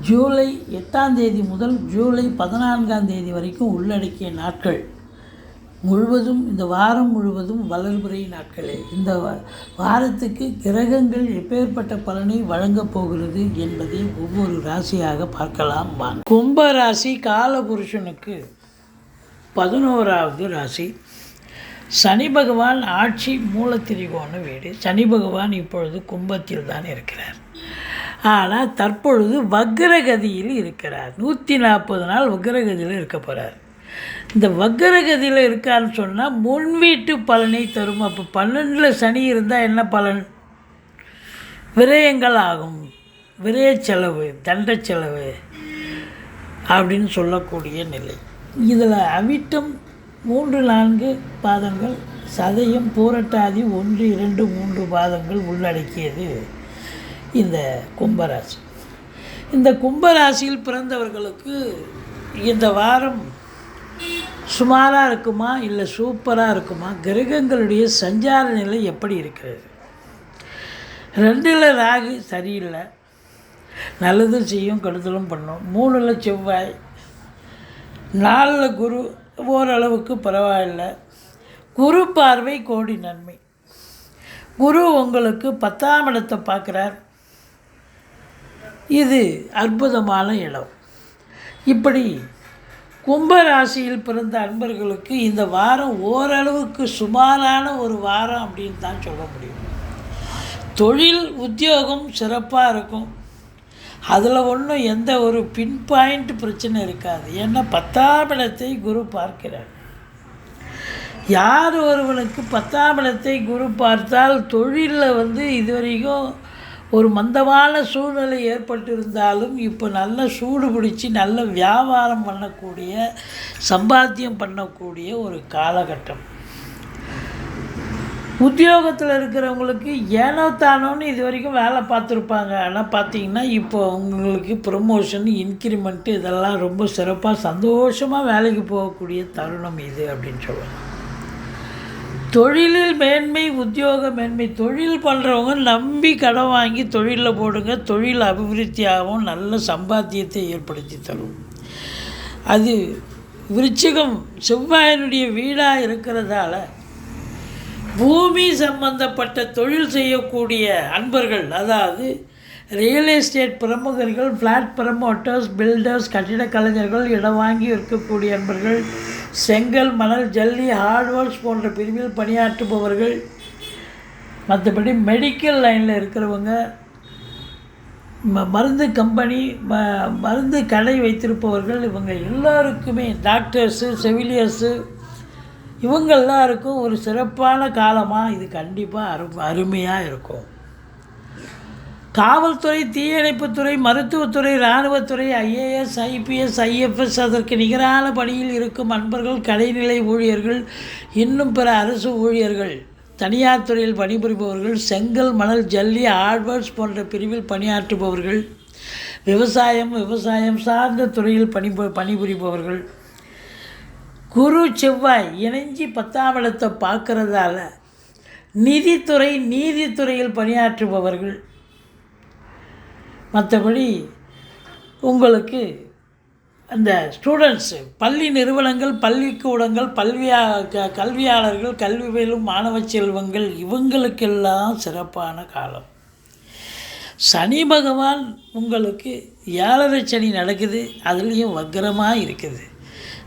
ஜூலை எட்டாம் தேதி முதல் ஜூலை பதினான்காம் தேதி வரைக்கும் உள்ளடக்கிய நாட்கள் முழுவதும் இந்த வாரம் முழுவதும் வளர்புரை நாட்களே. இந்த வாரத்துக்கு கிரகங்கள் எப்பேற்பட்ட பலனை வழங்கப் போகிறது என்பதை ஒவ்வொரு ராசியாக பார்க்கலாம். வாங்க. கும்ப ராசி காலபுருஷனுக்கு பதினோராவது ராசி. சனி பகவான் ஆட்சி மூலத்திரிகோண வீடு. சனி பகவான் இப்பொழுது கும்பத்தில் தான் இருக்கிறார். ஆனால் தற்பொழுது வக்ரகதியில் இருக்கிறார். நூற்றி நாற்பது நாள் வக்ரகதியில் இருக்க போகிறார் இந்த வக்ரகதியில் இருக்கான்னு சொன்னால் முன் வீட்டு பலனை தரும். அப்போ பன்னெண்டில் சனி இருந்தால் என்ன பலன்? விரயங்கள் ஆகும். விரய செலவு தண்ட செலவு அப்படின்னு சொல்லக்கூடிய நிலை. இதில் அவிட்டம் மூன்று நான்கு பாதங்கள் சதயம் பூரட்டாதி ஒன்று இரண்டு மூன்று பாதங்கள் உள்ளடக்கியது. இந்த கும்பராசி. இந்த கும்பராசியில் பிறந்தவர்களுக்கு இந்த வாரம் சுமாராக இருக்குமா இல்லை சூப்பராக இருக்குமா? கிரகங்களுடைய சஞ்சார நிலை எப்படி இருக்கிறது? ரெண்டில் ராகு சரியில்லை. நல்லதும் செய்யும் கெடுதலும் பண்ணும். மூணில் செவ்வாய். நாலில் குரு. ஓரளவுக்கு பரவாயில்லை. குரு பார்வை கோடி நன்மை. குரு உங்களுக்கு பத்தாம் இடத்தை பார்க்குறார். இது அற்புதமான இடம். இப்படி கும்ப ராசியில் பிறந்த அன்பர்களுக்கு இந்த வாரம் ஓரளவுக்கு சுமாரான ஒரு வாரம் அப்படின்னு தான் சொல்ல முடியும். தொழில் உத்தியோகம் சிறப்பாக இருக்கும். அதில் ஒன்றும் எந்த ஒரு பின் பாயிண்ட் பிரச்சனை இருக்காது. ஏன்னா பத்தாம் இடத்தை குரு பார்க்கிறார். யார் ஒருவனுக்கு பத்தாம் இடத்தை குரு பார்த்தால் தொழிலில் வந்து இதுவரைக்கும் ஒரு மந்தமான சூழ்நிலை ஏற்பட்டிருந்தாலும் இப்போ நல்ல சூடு பிடிச்சி நல்ல வியாபாரம் பண்ணக்கூடிய சம்பாத்தியம் பண்ணக்கூடிய ஒரு காலகட்டம். உத்தியோகத்தில் இருக்கிறவங்களுக்கு ஏனோ தானோன்னு இது வரைக்கும் வேலை பார்த்துருப்பாங்க. ஆனால் பார்த்தீங்கன்னா இப்போ அவங்களுக்கு ப்ரொமோஷன் இன்க்ரிமெண்ட்டு இதெல்லாம் ரொம்ப சிறப்பாக சந்தோஷமாக வேலைக்கு போகக்கூடிய தருணம் இது அப்படின்னு சொல்லலாம். தொழிலில் மேன்மை உத்தியோக மேன்மை தொழில் பண்ணுறவங்க நம்பி கடன் வாங்கி தொழிலில் போடுங்க. தொழில் அபிவிருத்தியாகவும் நல்ல சம்பாத்தியத்தை ஏற்படுத்தி தரும். அது விருச்சிகம் செவ்வாயினுடைய வீடாக இருக்கிறதால பூமி சம்பந்தப்பட்ட தொழில் செய்யக்கூடிய அன்பர்கள் அதாவது ரியல் எஸ்டேட் பிரமுகர்கள் ஃப்ளாட் ப்ரமோட்டர்ஸ் பில்டர்ஸ் கட்டிடக் கலைஞர்கள் இடம் வாங்கி இருக்கக்கூடிய அன்பர்கள் செங்கல் மணல் ஜல்லி ஹார்ட்வேர்ஸ் போன்ற பிரிவில் பணியாற்றுபவர்கள் மற்றபடி மெடிக்கல் லைனில் இருக்கிறவங்க ம மருந்து கம்பெனி ம மருந்து கடை வைத்திருப்பவர்கள் இவங்க எல்லாருக்குமே டாக்டர்ஸு செவிலியர்ஸு இவங்க எல்லாருக்கும் ஒரு சிறப்பான காலமாக இது கண்டிப்பாக அரு அருமையாக இருக்கும். காவல்துறை தீயணைப்புத்துறை மருத்துவத்துறை இராணுவத்துறை ஐஏஎஸ் ஐபிஎஸ் ஐஎஃப்எஸ் அதற்கு நிகரான பணியில் இருக்கும் அன்பர்கள் கடைநிலை ஊழியர்கள் இன்னும் பிற அரசு ஊழியர்கள் தனியார் துறையில் பணிபுரிபவர்கள் செங்கல் மணல் ஜல்லி ஆட்வர்ட்ஸ் போன்ற பிரிவில் பணியாற்றுபவர்கள் விவசாயம் விவசாயம் சார்ந்த துறையில் பணி பணிபுரிபவர்கள். குரு செவ்வாய் இணைஞ்சி பத்தாம் இடத்தை பார்க்கறதால நிதித்துறை நீதித்துறையில் பணியாற்றுபவர்கள் மற்றபடி உங்களுக்கு அந்த ஸ்டூடெண்ட்ஸு பள்ளி நிறுவனங்கள் பள்ளிக்கூடங்கள் பல்வியா க கல்வியாளர்கள் கல்வி பயிலும் மாணவ செல்வங்கள் இவங்களுக்கெல்லாம் சிறப்பான காலம். சனி பகவான் உங்களுக்கு ஏழரை சனி நடக்குது அதுலேயும் வக்கரமாக இருக்குது.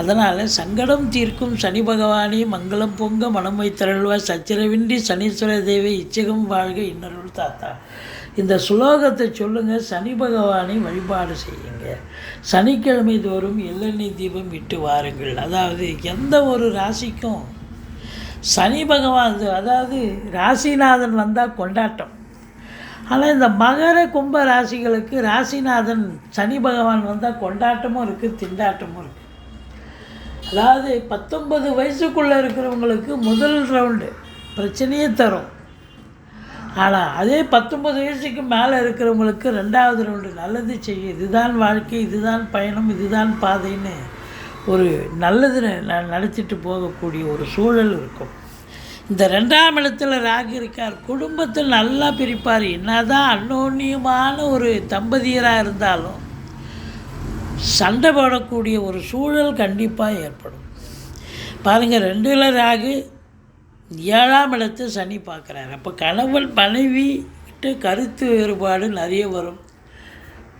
அதனால் சங்கடம் தீர்க்கும் சனி பகவானே மங்களம் பொங்க மனம் வைத்தருள்வா. சச்சரவின்றி சனீஸ்வர தேவி இச்சகம் வாழ்க இன்னருள் தாத்தா. இந்த சுலோகத்தை சொல்லுங்கள் சனி பகவானை வழிபாடு செய்யுங்க. சனிக்கிழமை தோறும் எள்ளெண்ணெய் தீபம் விட்டு வாருங்கள். அதாவது எந்த ஒரு ராசிக்கும் சனி பகவான் அதாவது ராசிநாதன் வந்தால் கொண்டாட்டம். ஆனால் இந்த மகர கும்ப ராசிகளுக்கு ராசிநாதன் சனி பகவான் வந்தால் கொண்டாட்டமும் இருக்குது திண்டாட்டமும் இருக்குது அதாவது பத்தொன்பது வயசுக்குள்ளே இருக்கிறவங்களுக்கு முதல் ரவுண்டு பிரச்சனையே தரும். ஆனால் அதே பத்தொன்பது வயசுக்கு மேலே இருக்கிறவங்களுக்கு ரெண்டாவது ரவுண்டு நல்லது செய்யும். இதுதான் வாழ்க்கை இதுதான் பயணம் இதுதான் பாதைன்னு ஒரு நல்லது ந- நடத்திட்டு போகக்கூடிய ஒரு சூழல் இருக்கும். இந்த ரெண்டாம் இடத்துல ராகு இருக்கார். குடும்பத்தில் நல்லா பிரிப்பார். என்னதான் அன்னோன்யமான ஒரு தம்பதியராக இருந்தாலும் சண்டை போடக்கூடிய ஒரு சூழல் கண்டிப்பாக ஏற்படும். பாருங்கள் ரெண்டில் ராகு ஏழாம் இடத்து சனி பார்க்குறாரு. அப்போ கணவன் மனைவி கிட்ட கருத்து வேறுபாடு நிறைய வரும்.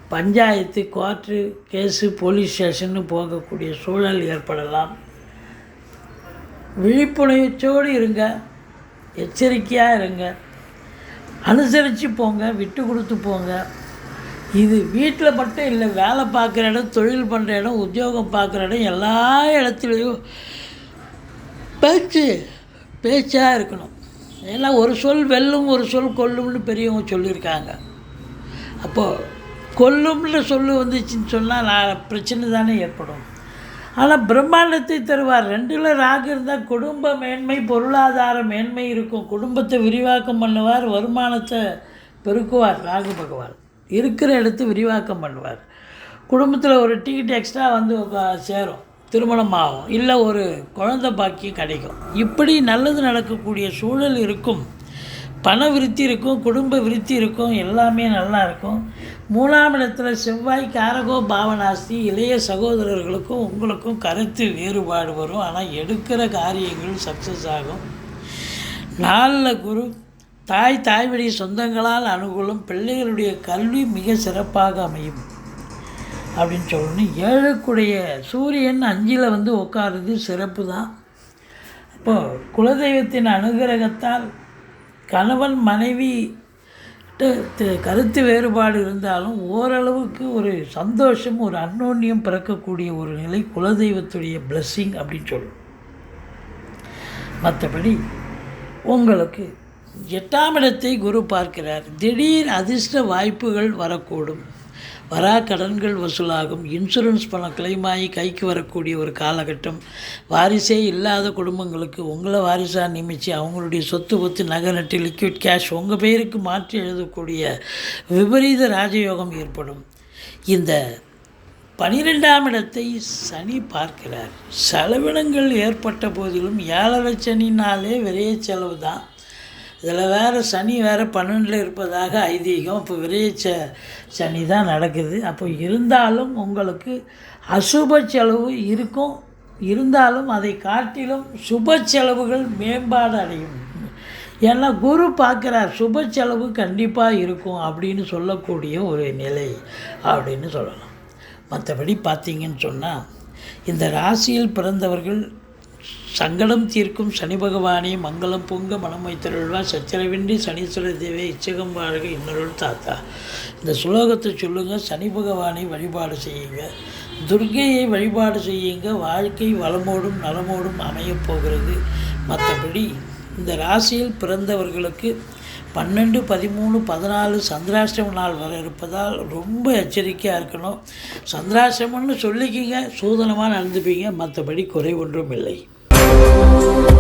பஞ்சாயத்து கோர்ட்டு கேஸு போலீஸ் ஸ்டேஷன்னு போகக்கூடிய சூழல் ஏற்படலாம். விழிப்புணர்ச்சியோடு இருங்க. எச்சரிக்கையாக இருங்க. அனுசரித்து போங்க விட்டு கொடுத்து போங்க. இது வீட்டில் மட்டும் இல்லை வேலை பார்க்குற இடம் தொழில் பண்ணுற இடம் உத்தியோகம் பார்க்குற இடம் எல்லா இடத்துலையும் பேச்சு பேச்சாக இருக்கணும். ஏன்னா ஒரு சொல் வெல்லும் ஒரு சொல் கொல்லும்னு பெரியவங்க சொல்லியிருக்காங்க. அப்போது கொல்லும்னு சொல்லு வந்துச்சுன்னு சொன்னால் நான் பிரச்சனை தானே ஏற்படும். ஆனால் பிரம்மாண்டத்தை தருவார். ரெண்டில் ராகு இருந்தால் குடும்ப மேன்மை பொருளாதார மேன்மை இருக்கும். குடும்பத்தை விரிவாக்கம் பண்ணுவார் வருமானத்தை பெருக்குவார் ராகு பகவான். இருக்கிற இடத்து விரிவாக்கம் பண்ணுவார். குடும்பத்தில் ஒரு டிக்கெட் எக்ஸ்ட்ரா வந்து உக்கா- சேரும். திருமணம் ஆகும். இல்லை ஒரு குழந்தை பாக்கியம் கிடைக்கும். இப்படி நல்லது நடக்கக்கூடிய சூழல் இருக்கும். பண விருத்தி இருக்கும் குடும்ப விருத்தி இருக்கும் எல்லாமே நல்லா இருக்கும். மூணாம் இடத்துல செவ்வாய் காரகோ பாவனாஸ்தி இளைய சகோதரர்களுக்கும் உங்களுக்கும் கருத்து வேறுபாடு வரும். ஆனால் எடுக்கிற காரியங்கள் சக்ஸஸ் ஆகும். நாளில் குரு தாய் தாய் வழி சொந்தங்களால் அனுகூலம் பிள்ளைகளுடைய கல்வி மிக சிறப்பாக அமையும். அப்படின்னு சொல்லணும். ஏழுக்குடைய சூரியன் அஞ்சில் வந்து உட்காருது சிறப்பு தான். அப்போது குலதெய்வத்தின் அனுகிரகத்தால் கணவன் மனைவி கருத்து வேறுபாடு இருந்தாலும் ஓரளவுக்கு ஒரு சந்தோஷம் ஒரு அன்னோன்யம் பிறக்கக்கூடிய ஒரு நிலை குலதெய்வத்துடைய பிளஸ்ஸிங் அப்படின்னு சொல்லணும். மற்றபடி உங்களுக்கு எட்டாம் இடத்தை குரு பார்க்கிறார். திடீர் அதிர்ஷ்ட வாய்ப்புகள் வரக்கூடும். வரா கடன்கள் வசூலாகும். இன்சூரன்ஸ் பணம் கிளைமாயி கைக்கு வரக்கூடிய ஒரு காலகட்டம். வாரிசே இல்லாத குடும்பங்களுக்கு உங்களை வாரிசாக நியமித்து அவங்களுடைய சொத்து ஒத்து நகை நட்டு லிக்விட் கேஷ் உங்கள் பேருக்கு மாற்றி எழுதக்கூடிய விபரீத ராஜயோகம் ஏற்படும். இந்த பனிரெண்டாம் இடத்தை சனி பார்க்கிறார். செலவினங்கள் ஏற்பட்ட போதிலும் ஏழரை சனினாலே விரைய செலவு தான் இதில் வேறு சனி வேறு பன்னெண்டில் இருப்பதாக ஐதீகம் இப்போ விரைச்ச ச சனி தான் நடக்குது. அப்போ இருந்தாலும் உங்களுக்கு அசுப செலவு இருக்கும். இருந்தாலும் அதை காட்டிலும் சுப செலவுகள் மேம்பாடு அடையும். ஏன்னா குரு பார்க்குறார் சுப செலவு கண்டிப்பாக இருக்கும் அப்படின்னு சொல்லக்கூடிய ஒரு நிலை அப்படின்னு சொல்லலாம். மற்றபடி பார்த்தீங்கன்னு சொன்னால் இந்த ராசியில் பிறந்தவர்கள் சங்கடம் தீர்க்கும் சனி பகவானே மங்களம் பொங்க மனம் வைத்தருள்வா. சச்சரவின்றி சனீஸ்வர தேவை இச்சகம் வாழ்க இன்னொருள் தாத்தா. இந்த சுலோகத்தை சொல்லுங்கள் சனி பகவானை வழிபாடு செய்யுங்க. துர்க்கையை வழிபாடு செய்யுங்க. வாழ்க்கை வளமோடும் நலமோடும் அமையப் போகிறது. மற்றபடி இந்த ராசியில் பிறந்தவர்களுக்கு பன்னெண்டு பதிமூணு பதினாலு சந்திராஷ்டம நாள் வர இருப்பதால் ரொம்ப எச்சரிக்கையாக இருக்கணும். சந்திராஷ்டமம்னு சொல்லிக்கிங்க சூதனமாக நடந்துப்பீங்க. மற்றபடி குறை ஒன்றும் இல்லை. Thank you.